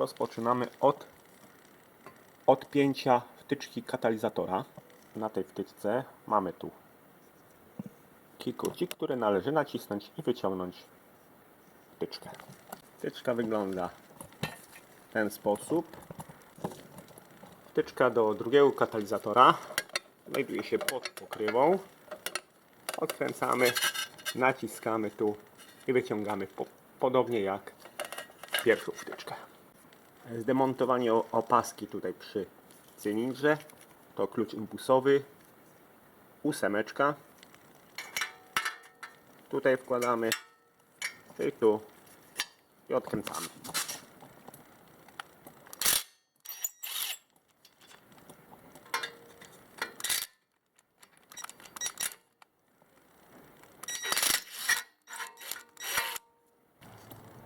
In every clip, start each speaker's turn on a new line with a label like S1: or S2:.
S1: Rozpoczynamy od odpięcia wtyczki katalizatora. Na tej wtyczce mamy tu kilkucik, które należy nacisnąć i wyciągnąć wtyczkę. Wtyczka wygląda w ten sposób. Wtyczka do drugiego katalizatora znajduje się pod pokrywą. Odkręcamy, naciskamy tu i wyciągamy po, podobnie jak pierwszą wtyczkę. Zdemontowanie opaski tutaj przy cylindrze to klucz impulsowy, ósemeczka. Tutaj wkładamy i tu i odkręcamy.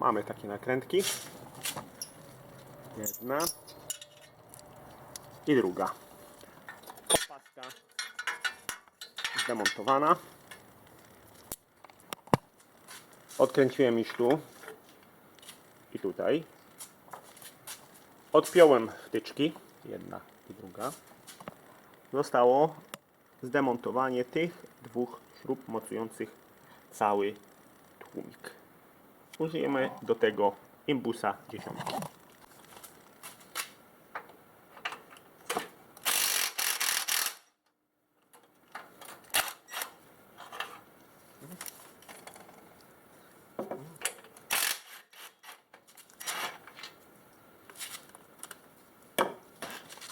S1: Mamy takie nakrętki. Jedna i druga. Opaska zdemontowana. Odkręciłem już tu i tutaj. Odpiąłem wtyczki, jedna i druga. Zostało zdemontowanie tych dwóch śrub mocujących cały tłumik. Użyjemy do tego imbusa dziesiątki.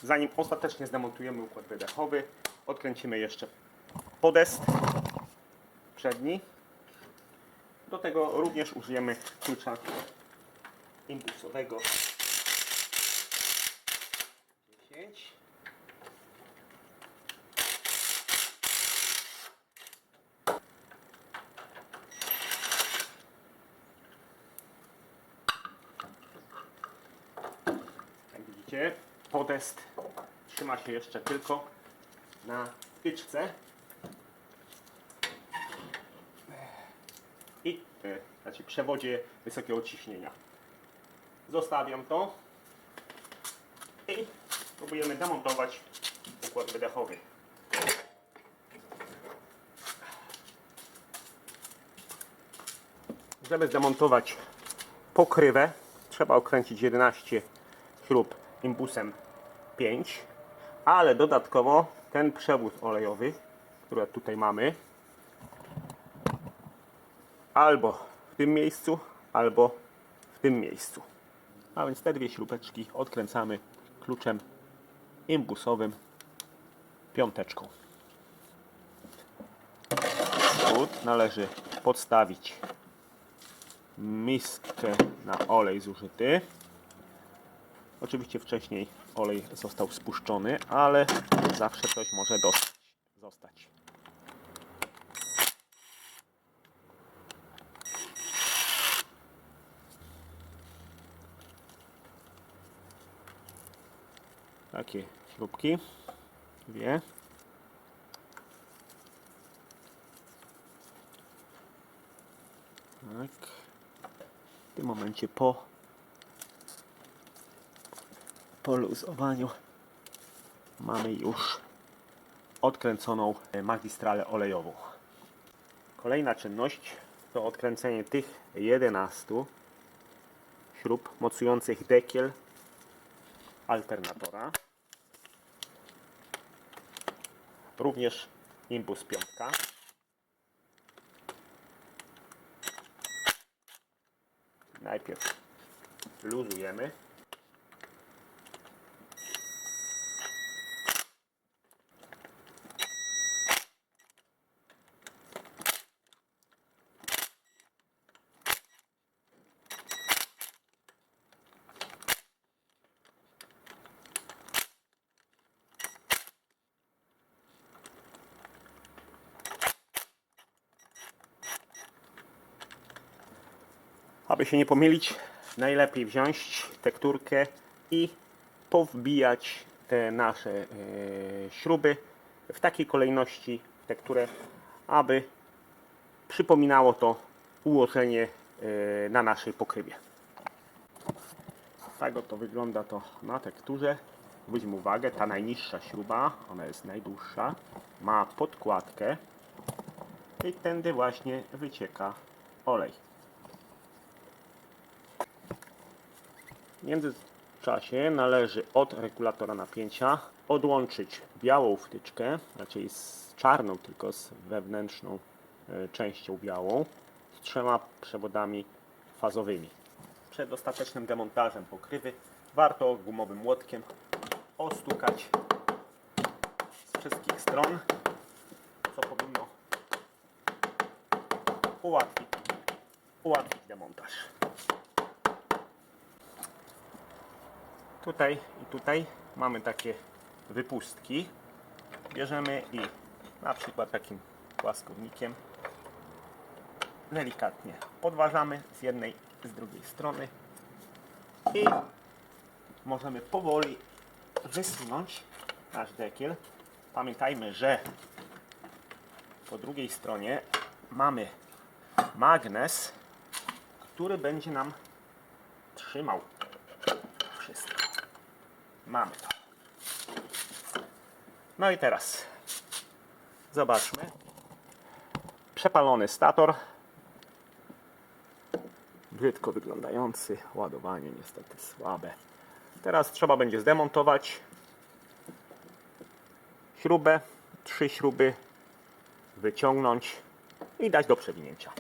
S1: Zanim ostatecznie zdemontujemy układ wydechowy, odkręcimy jeszcze podest przedni. Do tego również użyjemy klucza impulsowego 10. Jak widzicie, podest trzyma się jeszcze tylko na wtyczce i e, znaczy przewodzie wysokiego ciśnienia. Zostawiam to i próbujemy demontować układ wydechowy. Żeby zdemontować pokrywę trzeba okręcić 11 śrub imbusem 5, ale dodatkowo ten przewód olejowy, który tutaj mamy, albo w tym miejscu, albo w tym miejscu. A więc te dwie śrubeczki odkręcamy kluczem imbusowym piąteczką. Spód należy podstawić miskę na olej zużyty. Oczywiście wcześniej olej został spuszczony, ale zawsze coś może dostać, zostać. Takie śrubki. Dwie. Tak. W tym momencie po po luzowaniu mamy już odkręconą magistralę olejową. Kolejna czynność to odkręcenie tych 11 śrub mocujących dekiel alternatora. Również imbus piątka. Najpierw luzujemy. Aby się nie pomylić, najlepiej wziąć tekturkę i powbijać te nasze e, śruby w takiej kolejności tekturę, aby przypominało to ułożenie e, na naszej pokrywie. tego to wygląda to na tekturze. Weźmy uwagę, ta najniższa śruba, ona jest najdłuższa, ma podkładkę i tędy właśnie wycieka olej. W międzyczasie należy od regulatora napięcia odłączyć białą wtyczkę, raczej z czarną, tylko z wewnętrzną e, częścią białą, z trzema przewodami fazowymi. Przed ostatecznym demontażem pokrywy warto gumowym młotkiem ostukać z wszystkich stron, co powinno ułatwić, ułatwić demontaż. Tutaj i tutaj mamy takie wypustki. Bierzemy i na przykład takim płaskownikiem delikatnie podważamy z jednej i z drugiej strony i możemy powoli wysunąć nasz dekiel. Pamiętajmy, że po drugiej stronie mamy magnes, który będzie nam trzymał. Mamy to. No i teraz zobaczmy. Przepalony stator. Brzydko wyglądający. Ładowanie niestety słabe. Teraz trzeba będzie zdemontować śrubę, trzy śruby, wyciągnąć i dać do przewinięcia.